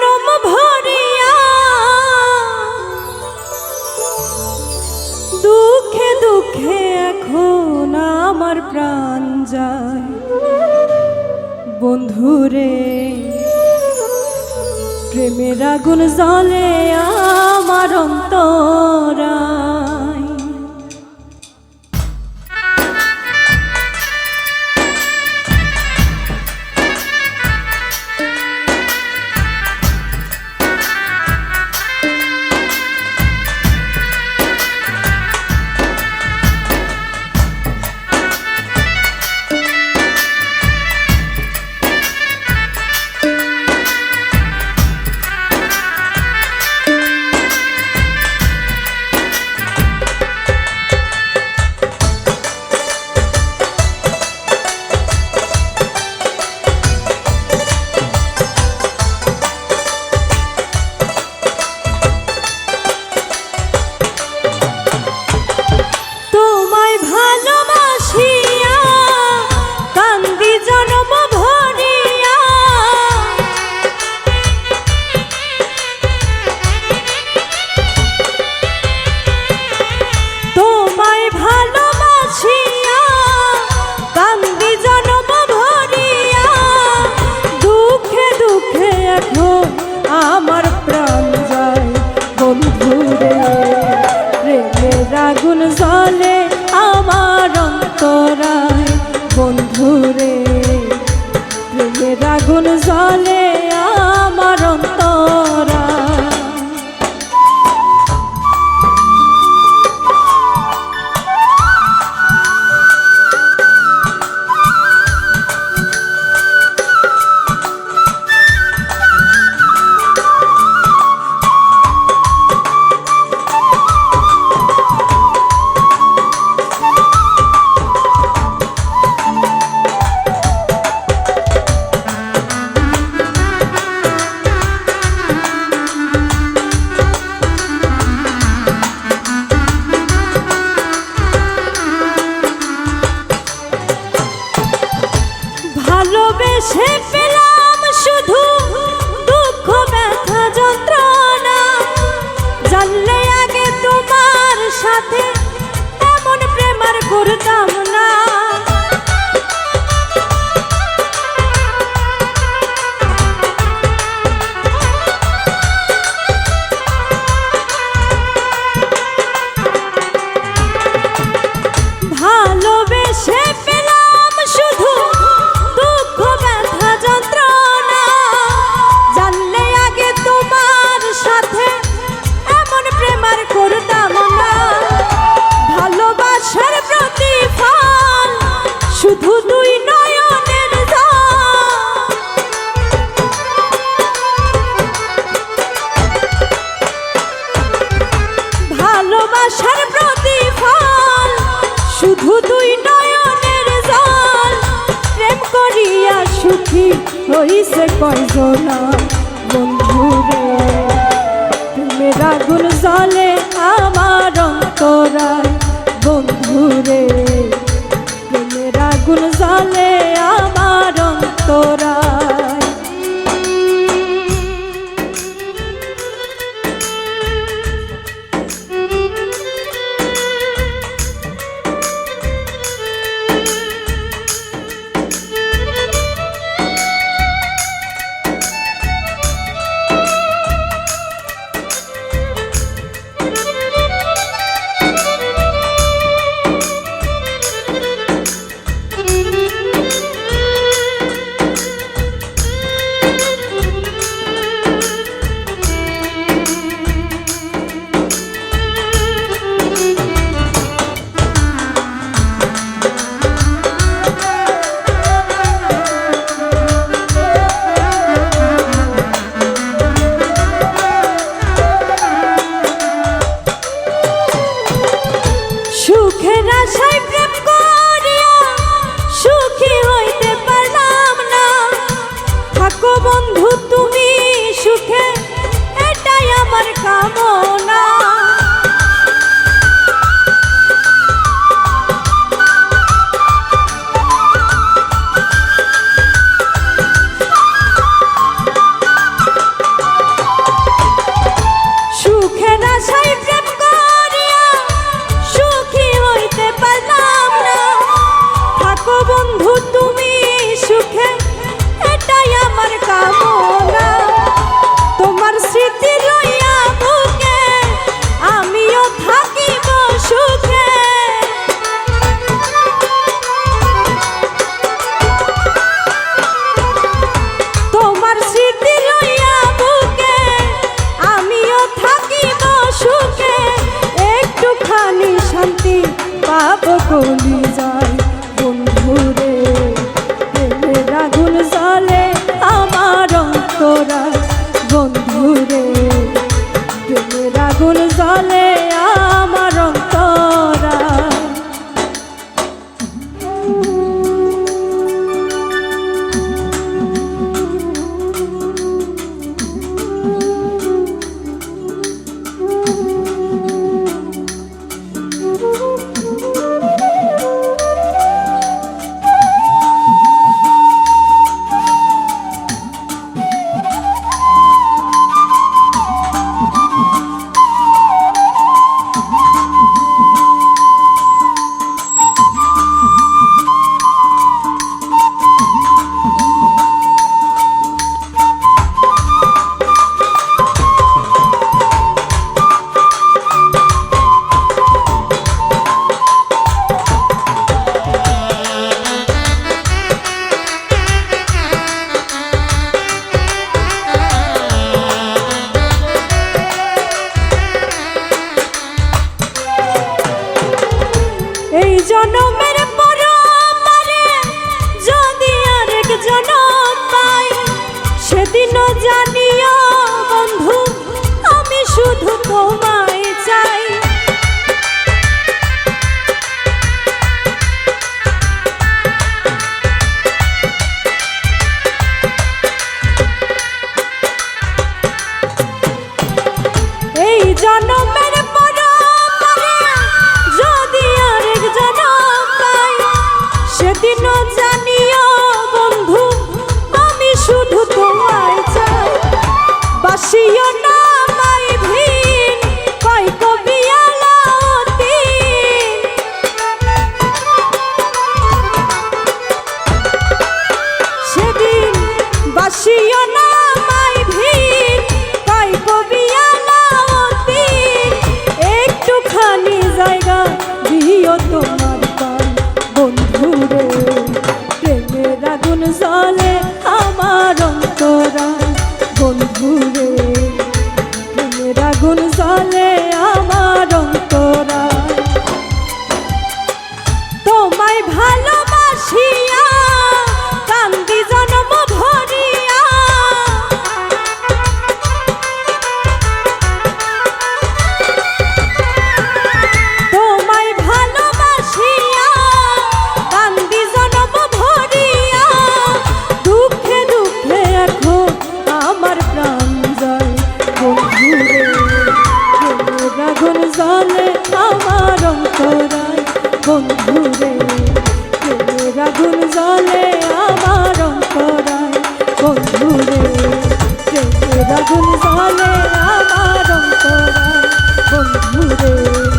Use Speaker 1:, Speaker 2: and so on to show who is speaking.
Speaker 1: জনম ভরিয়া। দুঃখে দুঃখে এখন আমার প্রাণ যায়। বন্ধুরে প্রেমের আগুন জলে আমার অন্তরা। ship ভালোবাসার প্রতিফল। শুধু দুই নয়নের জল। প্রেম করিয়া সুখী হইছে কয়জনা বন্ধুরে। প্রেমের আগুন জলে আমার অন্তরায়। বন্ধুরে দূরে। তুমি আগুন জলে আমার তোরা জানে আমার অন্তরায়। বন্ধুরে, প্রেমের আগুন জলে আমার অন্তরায়। বন্ধুরে, প্রেমের আগুন জলে আমার অন্তরায়। বন্ধুরে